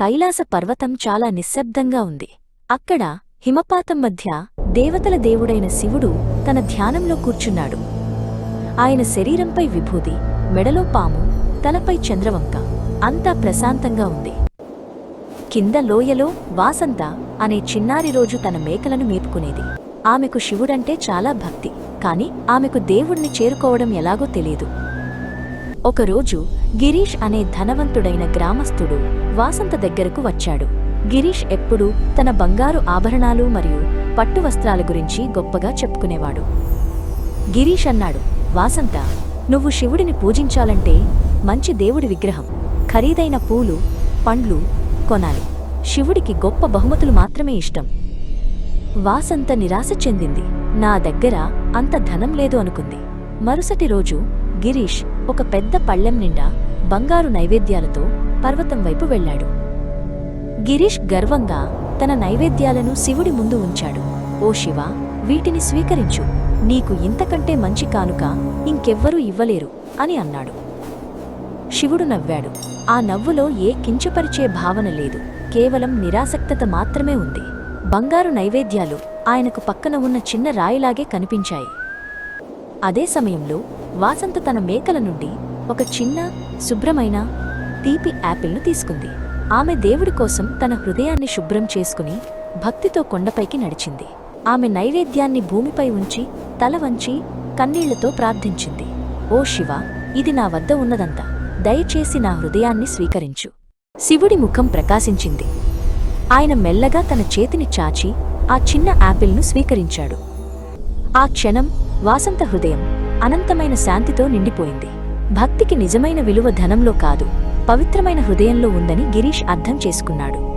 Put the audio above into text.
కైలాస పర్వతం చాలా నిశ్శబ్దంగా ఉంది. అక్కడ హిమపాతం మధ్య దేవతల దేవుడైన శివుడు తన ధ్యానంలో కూర్చున్నాడు. ఆయన శరీరంపై విభూది మెడలో పాము తలపై చంద్రవంక అంతా ప్రశాంతంగా ఉంది. కింద లోయలో వాసంత అనే చిన్నారి రోజు తన మేకలను మేపుకునేది. ఆమెకు శివుడంటే చాలా భక్తి కాని ఆమెకు దేవుణ్ణి చేరుకోవడం ఎలాగో తెలియదు ఒకరోజు గిరీష్ అనే ధనవంతుడైన గ్రామస్థుడు వాసంత దగ్గరకు వచ్చాడు. గిరీష్ ఎప్పుడూ తన బంగారు ఆభరణాలు మరియు పట్టు వస్త్రాల గురించి గొప్పగా చెప్పుకునేవాడు. గిరీష్ అన్నాడు వాసంత నువ్వు శివుడిని పూజించాలంటే మంచి దేవుడి విగ్రహం ఖరీదైన పూలు పండ్లు కొనాలి. శివుడికి గొప్ప బహుమతులు మాత్రమే ఇష్టం. వాసంత నిరాశ చెందింది. నా దగ్గర అంత ధనం లేదు అనుకుంది. మరుసటి రోజు గిరీష్ ఒక పెద్ద పళ్ళెం నిండా బంగారు నైవేద్యాలతో పర్వతం వైపు వెళ్ళాడు. గిరీష్ గర్వంగా తన నైవేద్యాలను శివుడి ముందు ఉంచాడు. ఓ శివ వీటిని స్వీకరించు. నీకు ఇంతకంటే మంచి కానుక ఇంకెవ్వరూ ఇవ్వలేరు అని అన్నాడు. శివుడు నవ్వాడు. ఆ నవ్వులో ఏ కించపరిచే భావన లేదు. కేవలం నిరాసక్తత మాత్రమే ఉంది. బంగారు నైవేద్యాలు ఆయనకు పక్కన ఉన్న చిన్న రాయిలాగే కనిపించాయి. అదే సమయంలో వాసంత తన మేకల నుండి ఒక చిన్న శుభ్రమైన తీపి యాపిల్ను తీసుకుంది. ఆమె దేవుడి కోసం తన హృదయాన్ని శుభ్రం చేసుకుని భక్తితో కొండపైకి నడిచింది. ఆమె నైవేద్యాన్ని భూమిపై ఉంచి తల వంచి కన్నీళ్ళతో ప్రార్థించింది. ఓ శివ ఇది నా వద్ద ఉన్నదంతా. దయచేసి నా హృదయాన్ని స్వీకరించు. శివుడి ముఖం ప్రకాశించింది. ఆయన మెల్లగా తన చేతిని చాచి ఆ చిన్న యాపిల్ను స్వీకరించాడు. ఆ క్షణం వాసంత హృదయం అనంతమైన శాంతితో నిండిపోయింది. భక్తికి నిజమైన విలువ ధనంలో కాదు పవిత్రమైన హృదయంలో ఉందని గిరీష్ అర్థం చేసుకున్నాడు.